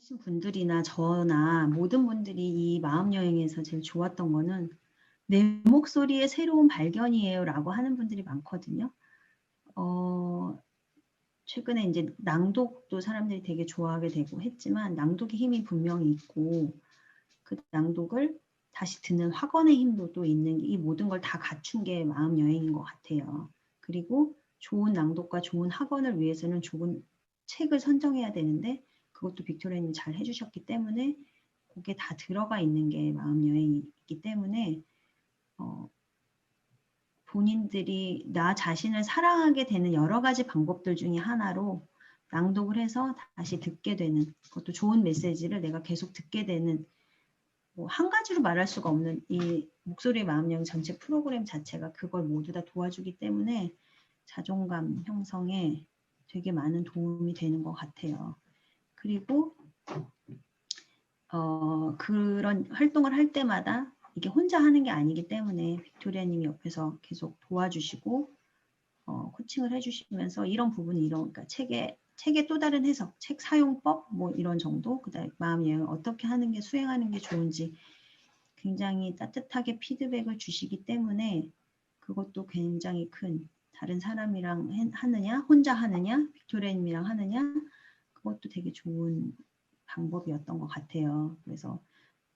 하신 분들이나 저나 모든 분들이 이 마음 여행에서 제일 좋았던 거는 내 목소리의 새로운 발견이에요라고 하는 분들이 많거든요. 어, 최근에 이제 낭독도 사람들이 되게 좋아하게 되고 했지만 낭독의 힘이 분명히 있고 그 낭독을 다시 듣는 확언의 힘도 또 있는 게이 모든 걸 다 갖춘 게 마음 여행인 것 같아요. 그리고 좋은 낭독과 좋은 학원을 위해서는 좋은 책을 선정해야 되는데 그것도 빅토리아님이 잘 해주셨기 때문에 그게 다 들어가 있는 게 마음 여행이기 때문에 어, 본인들이 나 자신을 사랑하게 되는 여러 가지 방법들 중에 하나로 낭독을 해서 다시 듣게 되는 그것도 좋은 메시지를 내가 계속 듣게 되는 뭐 한 가지로 말할 수가 없는 이 목소리의 마음 여행 전체 프로그램 자체가 그걸 모두 다 도와주기 때문에 자존감 형성에 되게 많은 도움이 되는 것 같아요. 그리고 어, 그런 활동을 할 때마다 이게 혼자 하는 게 아니기 때문에 빅토리아님이 옆에서 계속 도와주시고 어, 코칭을 해주시면서 이런 부분이 이런 그러니까 책의 책의 또 다른 해석, 책 사용법 뭐 이런 정도, 그다음 마음 여행 어떻게 하는 게 수행하는 게 좋은지 굉장히 따뜻하게 피드백을 주시기 때문에 그것도 굉장히 큰 다른 사람이랑 해- 하느냐, 혼자 하느냐, 빅토리아님이랑 하느냐 그것도 되게 좋은 방법이었던 것 같아요. 그래서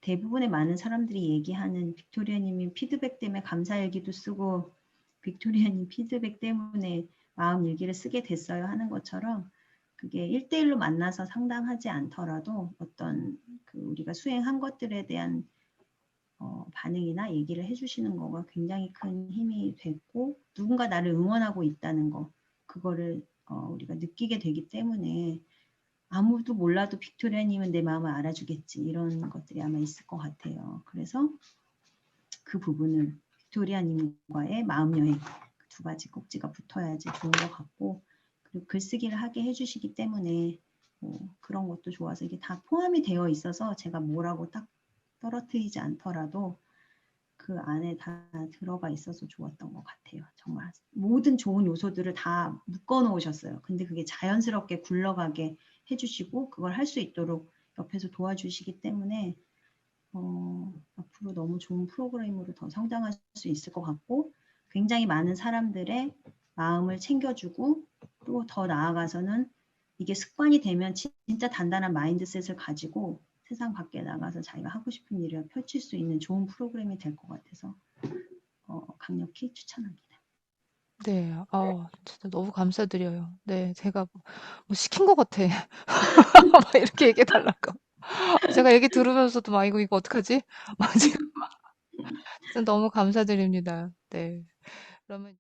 대부분의 많은 사람들이 얘기하는 빅토리아님이 피드백 때문에 감사 일기도 쓰고 빅토리아님 피드백 때문에 마음 일기를 쓰게 됐어요 하는 것처럼 그게 1대1로 만나서 상담하지 않더라도 어떤 그 우리가 수행한 것들에 대한 어, 반응이나 얘기를 해주시는 거가 굉장히 큰 힘이 됐고 누군가 나를 응원하고 있다는 거 그거를 어, 우리가 느끼게 되기 때문에 아무도 몰라도 빅토리아님은 내 마음을 알아주겠지 이런 것들이 아마 있을 것 같아요. 그래서 그 부분을 빅토리아님과의 마음 여행 그두 가지 꼭지가 붙어야지 좋은 것 같고 그리고 글쓰기를 하게 해주시기 때문에 뭐 그런 것도 좋아서 이게 다 포함이 되어 있어서 제가 뭐라고 딱 떨어뜨리지 않더라도 그 안에 다 들어가 있어서 좋았던 것 같아요. 정말 모든 좋은 요소들을 다 묶어 놓으셨어요. 근데 그게 자연스럽게 굴러가게 해주시고 그걸 할 수 있도록 옆에서 도와주시기 때문에 어, 앞으로 너무 좋은 프로그램으로 더 성장할 수 있을 것 같고 굉장히 많은 사람들의 마음을 챙겨주고 또 더 나아가서는 이게 습관이 되면 진- 진짜 단단한 마인드셋을 가지고 세상 밖에 나가서 자기가 하고 싶은 일을 펼칠 수 있는 좋은 프로그램이 될 것 같아서 어, 강력히 추천합니다. 네, 아, 진짜 너무 감사드려요. 네, 제가 뭐, 뭐 시킨 것 같아. 막 이렇게 얘기해 달라고. 제가 얘기 들으면서도 막 이거 이거 어떡하지? 막 지금 막 너무 감사드립니다. 네. 그러면